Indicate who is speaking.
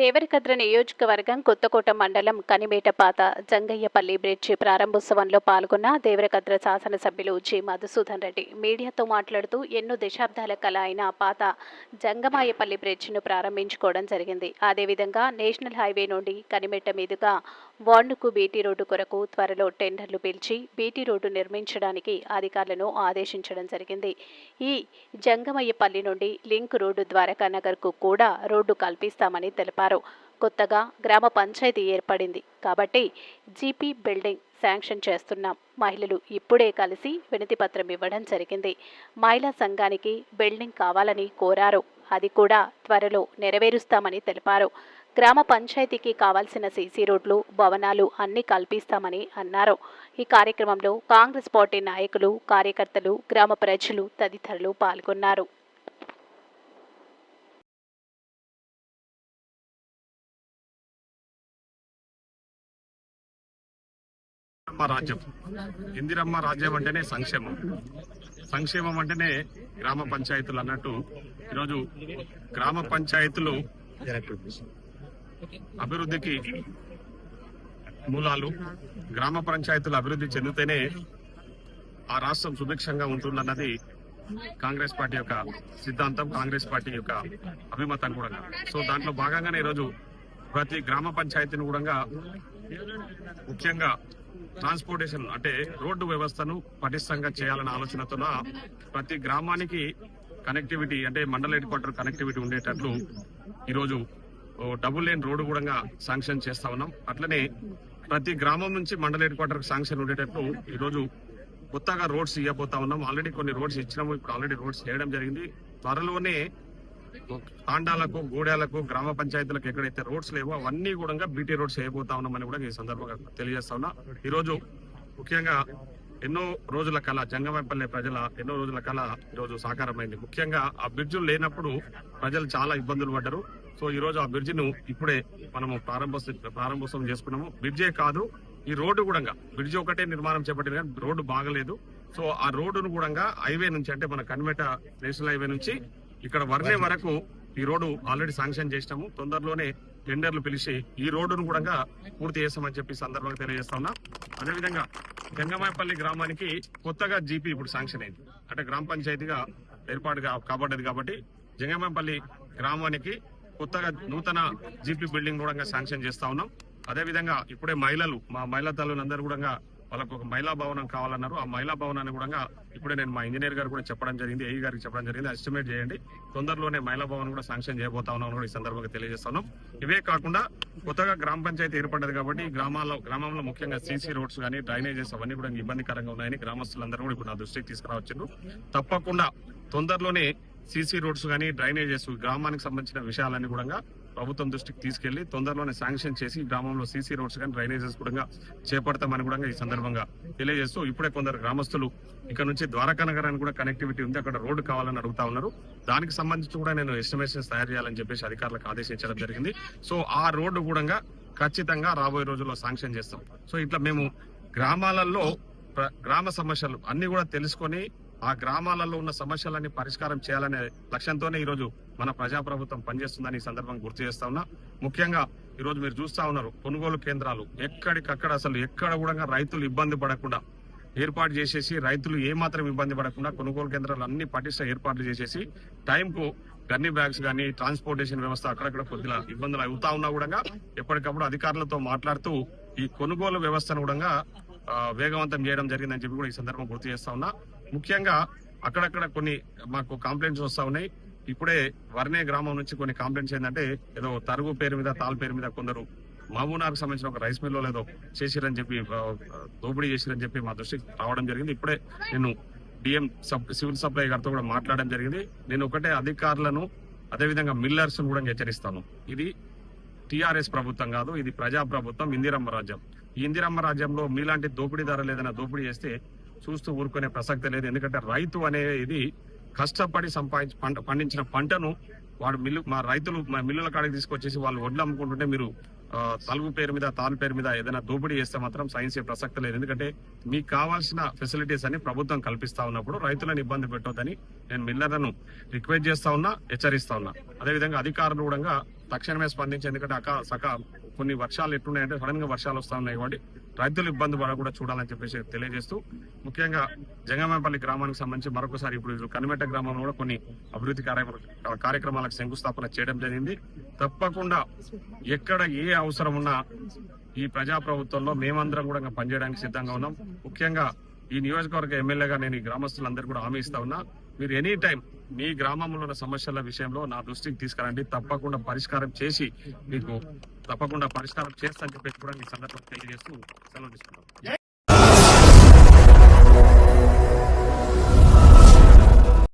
Speaker 1: దేవరకద్ర నియోజకవర్గం కొత్తకోట మండలం కనిమేటపాత జంగయ్యపల్లి బ్రిడ్జి ప్రారంభోత్సవంలో పాల్గొన్న దేవరకద్ర శాసనసభ్యులు జి. మధుసూదన్ రెడ్డి. మీడియాతో మాట్లాడుతూ ఎన్నో దశాబ్దాల కల అయిన పాత జంగమాయపల్లి బ్రిడ్జిను ప్రారంభించుకోవడం జరిగింది. అదేవిధంగా నేషనల్ హైవే నుండి కనిమేట మీదుగా వార్డుకు బీటీ రోడ్డు కొరకు త్వరలో టెండర్లు పిలిచి బీటీ రోడ్డు నిర్మించడానికి అధికారులను ఆదేశించడం జరిగింది. ఈ జంగమయ్యపల్లి నుండి లింక్ రోడ్డు ద్వారకా నగర్కు కూడా రోడ్డు కల్పిస్తామని తెలిపారు. కొత్తగా గ్రామ పంచాయతీ ఏర్పడింది. కాబట్టి జీపీ బిల్డింగ్ శాంక్షన్ చేస్తున్నాం. మహిళలు ఇప్పుడే కలిసి వినతిపత్రం ఇవ్వడం జరిగింది. మహిళా సంఘానికి బిల్డింగ్ కావాలని కోరారు. అది కూడా త్వరలో నెరవేరుస్తామని తెలిపారు. గ్రామ పంచాయతీకి కావాల్సిన సీసీ రోడ్లు భవనాలు అన్ని కల్పిస్తామని అన్నారు. ఈ కార్యక్రమంలో కాంగ్రెస్ పార్టీ నాయకులు కార్యకర్తలు గ్రామ ప్రజలు తదితరులు పాల్గొన్నారు.
Speaker 2: ఇందిరమ్మ రాజ్యం. ఇందిరమ్మ రాజ్యం అంటేనే సంక్షేమం. సంక్షేమం అంటేనే గ్రామ పంచాయతీలు అన్నట్టు ఈరోజు గ్రామ పంచాయతీలు అభివృద్ధికి మూలాలు గ్రామ పంచాయతీలు అభివృద్ధి చెందితేనే ఆ రాష్ట్రం సుభిక్షంగా ఉంటుందన్నది కాంగ్రెస్ పార్టీ యొక్క సిద్ధాంతం కాంగ్రెస్ పార్టీ యొక్క అభిమతం కూడా. సో దాంట్లో భాగంగానే ఈరోజు ప్రతి గ్రామ పంచాయతీని కూడా ముఖ్యంగా ట్రాన్స్పోర్టేషన్ అంటే రోడ్డు వ్యవస్థను పటిష్టంగా చేయాలన్న ఆలోచనతో ప్రతి గ్రామానికి కనెక్టివిటీ అంటే మండల హెడ్ క్వార్టర్ కనెక్టివిటీ ఉండేటట్లు ఈరోజు ఓ డబుల్ లేన్ రోడ్డు కూడా శాంక్షన్ చేస్తా ఉన్నాం. అట్లనే ప్రతి గ్రామం నుంచి మండల హెడ్ క్వార్టర్ శాంక్షన్ ఉండేటట్లు ఈరోజు కొత్తగా రోడ్స్ ఇవ్వబోతా ఉన్నాం. ఆల్రెడీ కొన్ని రోడ్స్ ఇచ్చినాము. ఇప్పుడు ఆల్రెడీ రోడ్స్ చేయడం జరిగింది. త్వరలోనే తాండాలకు గూడెలకు గ్రామ పంచాయతీలకు ఎక్కడైతే రోడ్స్ లేవో అవన్నీ కూడా బీటీ రోడ్స్ వేయబోతా ఉన్నామని కూడా ఈ సందర్భంగా తెలియజేస్తా ఉన్నా. ఈరోజు ముఖ్యంగా ఎన్నో రోజుల కళ జంగమైపల్లె ప్రజల ఎన్నో రోజుల కళ ఈరోజు సాకారమైంది. ముఖ్యంగా ఆ బ్రిడ్జులు లేనప్పుడు ప్రజలు చాలా ఇబ్బందులు పడ్డారు. సో ఈ రోజు ఆ బ్రిడ్జిను ఇప్పుడే మనము ప్రారంభ ప్రారంభోత్సవం చేసుకున్నాము. బ్రిడ్జే కాదు ఈ రోడ్డు కూడా బ్రిడ్జ్ ఒకటే నిర్మాణం చేపట్టింది కానీ రోడ్డు బాగలేదు. సో ఆ రోడ్డును కూడా హైవే నుంచి అంటే మన కన్మెట నేషనల్ హైవే నుంచి ఇక్కడ వర్ణే వరకు ఈ రోడ్డు ఆల్రెడీ శాంక్షన్ చేసినాము. తొందరలోనే టెండర్లు పిలిచి ఈ రోడ్డును కూడా పూర్తి చేస్తామని చెప్పి సందర్భంగా తెలియజేస్తా ఉన్నా. అదేవిధంగా గంగమాయపల్లి గ్రామానికి కొత్తగా జీపీ ఇప్పుడు శాంక్షన్ అయింది. అంటే గ్రామ పంచాయతీగా ఏర్పాటు కాబడ్డది కాబట్టి జంగమాయపల్లి గ్రామానికి కొత్తగా నూతన జీపీ బిల్డింగ్ కూడా శాంక్షన్ చేస్తా ఉన్నాం. అదేవిధంగా ఇప్పుడే మహిళలు మా మహిళా తల్లులందరూ కూడా వాళ్ళకు ఒక మహిళా భవనం కావాలన్నారు. ఆ మహిళా భవనాన్ని కూడా ఇప్పుడే నేను మా ఇంజనీర్ గారు కూడా చెప్పడం జరిగింది ఏఈ గారికి చెప్పడం జరిగింది. ఎస్టిమేట్ చేయండి. తొందరలోనే మహిళా భవన్ కూడా శాంక్షన్ చేయబోతా ఉన్నాం కూడా ఈ సందర్భంగా తెలియజేస్తున్నాం. ఇవే కాకుండా కొత్తగా గ్రామ పంచాయతీ ఏర్పడ్డది కాబట్టి గ్రామాల్లో గ్రామంలో ముఖ్యంగా సీసీ రోడ్స్ కానీ డ్రైనేజెస్ అవన్నీ కూడా ఇబ్బందికరంగా ఉన్నాయని గ్రామస్తులందరూ కూడా ఇప్పుడు నా దృష్టికి తీసుకురావచ్చారు తప్పకుండా తొందరలోనే సీసీ రోడ్స్ కానీ డ్రైనేజెస్ గ్రామానికి సంబంధించిన విషయాలన్నీ కూడా ప్రభుత్వం దృష్టికి తీసుకెళ్ళి తొందరలోనే శాంక్షన్ చేసి గ్రామంలో సీసీ రోడ్స్ కానీ డ్రైనేజెస్ కూడా చేపడతామని కూడా ఈ సందర్భంగా తెలియజేస్తూ ఇప్పుడే కొందరు గ్రామస్తులు ఇక్కడ నుంచి ద్వారకా నగరానికి కూడా కనెక్టివిటీ ఉంది. అక్కడ రోడ్డు కావాలని అడుగుతా ఉన్నారు. దానికి సంబంధించి కూడా నేను ఎస్టిమేషన్స్ తయారు చేయాలని చెప్పేసి అధికారులకు ఆదేశించడం జరిగింది. సో ఆ రోడ్డు కూడా ఖచ్చితంగా రాబోయే రోజుల్లో శాంక్షన్ చేస్తాం. సో ఇట్లా మేము గ్రామాలలో గ్రామ సమస్యలు అన్ని కూడా తెలుసుకొని ఆ గ్రామాలలో ఉన్న సమస్యలన్నీ పరిష్కారం చేయాలనే లక్ష్యంతోనే ఈరోజు మన ప్రజాప్రభుత్వం పనిచేస్తుందని ఈ సందర్భంగా గుర్తు చేస్తా ఉన్నా. ముఖ్యంగా ఈరోజు మీరు చూస్తా ఉన్నారు కొనుగోలు కేంద్రాలు ఎక్కడికక్కడ అసలు ఎక్కడ కూడా రైతులు ఇబ్బంది పడకుండా ఏర్పాటు చేసేసి రైతులు ఏమాత్రం ఇబ్బంది పడకుండా కొనుగోలు కేంద్రాలు అన్ని పటిష్ట ఏర్పాట్లు చేసేసి టైంకు గన్ని బ్యాగ్స్ కానీ ట్రాన్స్పోర్టేషన్ వ్యవస్థ అక్కడక్కడ కొద్దిగా ఇబ్బందులు అవుతా ఉన్నా కూడా ఎప్పటికప్పుడు అధికారులతో మాట్లాడుతూ ఈ కొనుగోలు వ్యవస్థను కూడా వేగవంతం చేయడం జరిగిందని చెప్పి కూడా ఈ సందర్భం గుర్తు చేస్తా ఉన్నా. ముఖ్యంగా అక్కడక్కడ కొన్ని మాకు కంప్లైంట్స్ వస్తా ఉన్నాయి. ఇప్పుడే వర్నే గ్రామం నుంచి కొన్ని కంప్లైంట్స్ ఏంటంటే ఏదో తరుగు పేరు మీద తాల్ పేరు మీద కొందరు మహబూనాకు సంబంధించిన ఒక రైస్ మిల్లో లేదో చేసిరని చెప్పి దోపిడీ చేసిరని చెప్పి మా దృష్టికి రావడం జరిగింది. ఇప్పుడే నేను డిఎం సబ్ సివిల్ సప్లై గారితో కూడా మాట్లాడడం జరిగింది. నేను ఒకటే అధికారులను అదేవిధంగా మిల్లర్స్ కూడా హెచ్చరిస్తాను. ఇది టిఆర్ఎస్ ప్రభుత్వం కాదు ఇది ప్రజా ప్రభుత్వం ఇందిరమ్మ రాజ్యం. ఈ ఇందిరమ్మ రాజ్యంలో మీలాంటి దోపిడీదారులు ఏదైనా దోపిడీ చేస్తే చూస్తూ ఊరుకునే ప్రసక్తి లేదు. ఎందుకంటే రైతు అనేది కష్టపడి సంపాదించి పంట పండించిన పంటను వాడు మిల్లు మా రైతులు మా మిల్లుల కాడికి తీసుకొచ్చేసి వాళ్ళు వడ్లు అమ్ముకుంటుంటే మీరు తలుపు తలుగు పేరు మీద తాను పేరు మీద ఏదైనా దోపిడీ చేస్తే మాత్రం సైన్స్ ప్రసక్తి లేదు. ఎందుకంటే మీకు కావాల్సిన ఫెసిలిటీస్ అన్ని ప్రభుత్వం కల్పిస్తా ఉన్నప్పుడు రైతులను ఇబ్బంది పెట్టొద్దని నేను మిల్లర్లను రిక్వెస్ట్ చేస్తా ఉన్నా హెచ్చరిస్తా ఉన్నా. అదేవిధంగా అధికారులు కూడా తక్షణమే స్పందించి ఎందుకంటే అక సక కొన్ని వర్షాలు ఎట్టున్నాయంటే సడన్గా వర్షాలు వస్తా ఉన్నాయి కాబట్టి రైతులు ఇబ్బంది పడ కూడా చూడాలని చెప్పేసి తెలియజేస్తూ ముఖ్యంగా జంగమపల్లి గ్రామానికి సంబంధించి మరొకసారి ఇప్పుడు కనిమెట్ట గ్రామంలో కూడా కొన్ని అభివృద్ధి కార్యక్రమాలకు శంకుస్థాపన చేయడం జరిగింది. తప్పకుండా ఎక్కడ ఏ అవసరం ఉన్నా ఈ ప్రజా ప్రభుత్వంలో మేమందరం కూడా ఇంకా పనిచేయడానికి సిద్ధంగా ఉన్నాం. ముఖ్యంగా ఈ నియోజకవర్గ ఎమ్మెల్యేగా నేను ఈ గ్రామస్తులందరూ కూడా హామీ ఇస్తా ఉన్నా. మీరు ఎనీ టైం మీ గ్రామంలో ఉన్న సమస్యల విషయంలో నా దృష్టికి తీసుకురండి. తప్పకుండా పరిష్కారం చేసి మీకు తప్పకుండా పరిష్కారం చేస్తా అని చెప్పేసి కూడా మీ సందర్భంగా తెలియజేస్తూ సెలవు తీసుకుంటాం